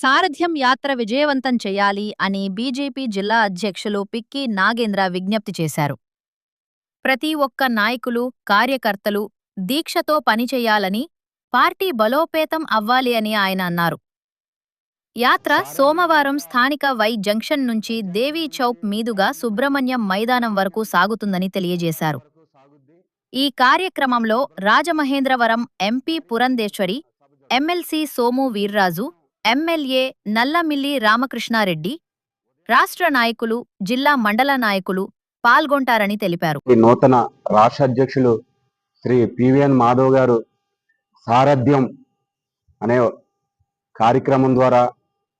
సారథ్యం యాత్ర విజయవంతం చేయాలి అని బీజేపీ జిల్లా అధ్యక్షులు పిక్కి నాగేంద్ర విజ్ఞప్తి చేశారు. ప్రతి ఒక్క నాయకులు కార్యకర్తలు దీక్షతో పనిచేయాలని పార్టీ బలోపేతం అవ్వాలి అని ఆయన అన్నారు. యాత్ర సోమవారం స్థానిక వై జంక్షన్ నుంచి దేవీ చౌక్ మీదుగా సుబ్రహ్మణ్యం మైదానం వరకు సాగుతుందని తెలియజేశారు. ఈ కార్యక్రమంలో Rajamahendravaram MP Purandeswari MLC Somu Veerraju MLA Nallamilli Ramakrishna Reddy రాష్ట్ర నాయకులు జిల్లా మండల నాయకులు పాల్గొంటారని తెలిపారు. ఈ నూతన రాష్ట్ర అధ్యక్షులు శ్రీ పివిఎన్ మాధవ్ గారు సారథ్యం అనే కార్యక్రమం ద్వారా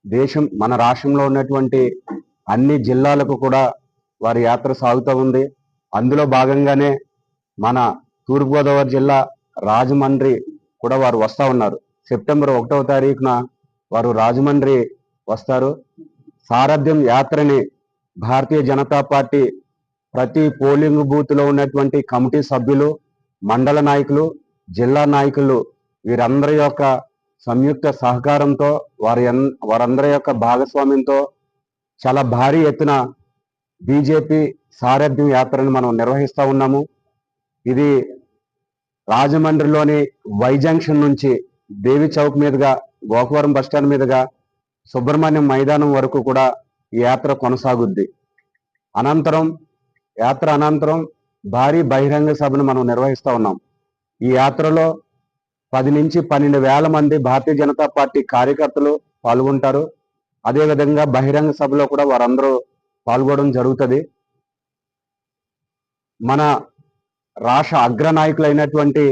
దేశం మన రాష్ట్రంలో ఉన్నటువంటి అన్ని జిల్లాలకు కూడా వారి యాత్ర సాగుతూ ఉంది. అందులో భాగంగానే మన తూర్పుగోదావరి జిల్లా రాజమండ్రి కూడా వారు వస్తూ ఉన్నారు. సెప్టెంబర్ ఒకటవ తారీఖున వారు రాజమండ్రి వస్తారు. సారథ్యం యాత్రని భారతీయ జనతా పార్టీ ప్రతి పోలింగ్ బూత్లో ఉన్నటువంటి కమిటీ సభ్యులు మండల నాయకులు జిల్లా నాయకులు వీరందరి యొక్క సంయుక్త సహకారంతో వారి వారందరి యొక్క భాగస్వామ్యంతో చాలా భారీ ఎత్తున బీజేపీ సారథ్యం యాత్రను మనం నిర్వహిస్తా ఉన్నాము. ఇది రాజమండ్రిలోని వై జంక్షన్ నుంచి దేవి చౌక్ మీదుగా గోకవరం బస్టాండ్ మీదుగా సుబ్రహ్మణ్యం మైదానం వరకు కూడా ఈ యాత్ర కొనసాగుద్ది. అనంతరం యాత్ర అనంతరం భారీ బహిరంగ సభను మనం నిర్వహిస్తూ ఉన్నాం. ఈ యాత్రలో పది నుంచి పన్నెండు వేల మంది భారతీయ జనతా పార్టీ కార్యకర్తలు పాల్గొంటారు. అదేవిధంగా బహిరంగ సభలో కూడా వారందరూ పాల్గొనడం జరుగుతుంది. మన రాష్ట్ర అగ్రనాయకులైనటువంటి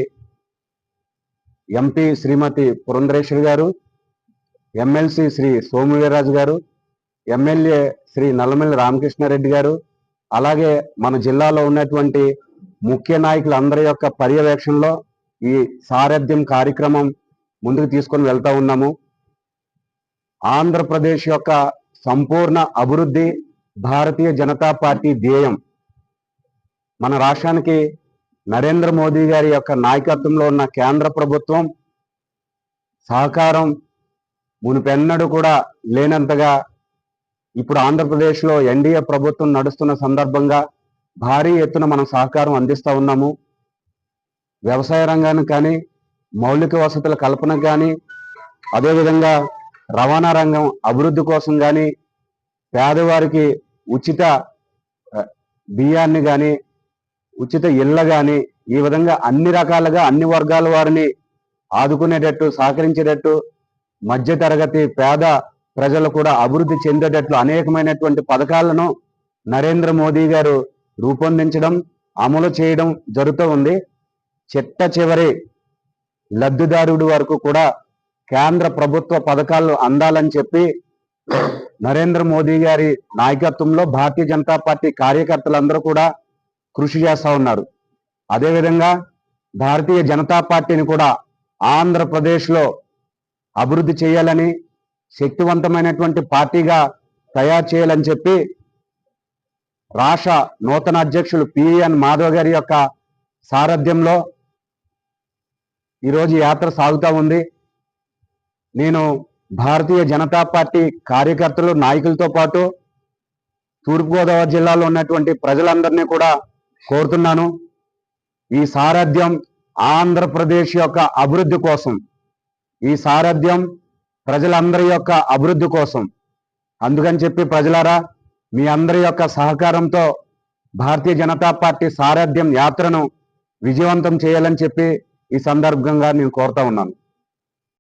ఎంపీ శ్రీమతి పురంధరేశ్వరి గారు ఎమ్మెల్సీ శ్రీ సోమవీర్రాజు గారు ఎమ్మెల్యే శ్రీ నల్లమల్లి రామకృష్ణారెడ్డి గారు అలాగే మన జిల్లాలో ఉన్నటువంటి ముఖ్య నాయకులందరి యొక్క పర్యవేక్షణలో ఈ సారథ్యం కార్యక్రమం ముందుకు తీసుకొని వెళ్తా ఉన్నాము. ఆంధ్రప్రదేశ్ యొక్క సంపూర్ణ అభివృద్ధి భారతీయ జనతా పార్టీ ధ్యేయం మన రాష్ట్రానికి నరేంద్ర మోదీ గారి యొక్క నాయకత్వంలో ఉన్న కేంద్ర ప్రభుత్వం సహకారం మునిపెన్నడూ కూడా లేనంతగా ఇప్పుడు ఆంధ్రప్రదేశ్లో ఎన్డీఏ ప్రభుత్వం నడుస్తున్న సందర్భంగా భారీ ఎత్తున మనం సహకారం అందిస్తా ఉన్నాము. వ్యవసాయ రంగానికి కానీ మౌలిక వసతుల కల్పన కానీ అదేవిధంగా రవాణా రంగం అభివృద్ధి కోసం కానీ పేదవారికి ఉచిత బియ్యాన్ని కానీ ఉచిత ఇళ్ళ కానీ ఈ విధంగా అన్ని రకాలుగా అన్ని వర్గాల వారిని ఆదుకునేటట్టు సహకరించేటట్టు మధ్య తరగతి పేద ప్రజలు కూడా అభివృద్ధి చెందేటట్లు అనేకమైనటువంటి పథకాలను నరేంద్ర మోదీ గారు రూపొందించడం అమలు చేయడం జరుగుతూ ఉంది. చిట్ట చివరి లబ్ధిదారుడి వరకు కూడా కేంద్ర ప్రభుత్వ పథకాలు అందాలని చెప్పి నరేంద్ర మోదీ గారి నాయకత్వంలో భారతీయ జనతా పార్టీ కార్యకర్తలందరూ కూడా కృషి చేస్తూ ఉన్నారు. అదేవిధంగా భారతీయ జనతా పార్టీని కూడా ఆంధ్రప్రదేశ్లో అభివృద్ధి చేయాలని శక్తివంతమైనటువంటి పార్టీగా తయారు చేయాలని చెప్పి రాష్ట్ర నూతన అధ్యక్షులు పిఎన్ మాధవ్ గారి యొక్క సారథ్యంలో ఈరోజు యాత్ర సాగుతూ ఉంది. నేను భారతీయ జనతా పార్టీ కార్యకర్తలు నాయకులతో పాటు తూర్పుగోదావరి జిల్లాలో ఉన్నటువంటి ప్రజలందరినీ కూడా కోరుతున్నాను. ఈ సారథ్యం ఆంధ్రప్రదేశ్ యొక్క అభివృద్ధి కోసం ఈ సారథ్యం ప్రజలందరి యొక్క అభివృద్ధి కోసం. అందుకని చెప్పి ప్రజలారా మీ అందరి యొక్క సహకారంతో భారతీయ జనతా పార్టీ సారథ్యం యాత్రను విజయవంతం చేయాలని చెప్పి ఈ సందర్భంగా నేను కోరుతా ఉన్నాను.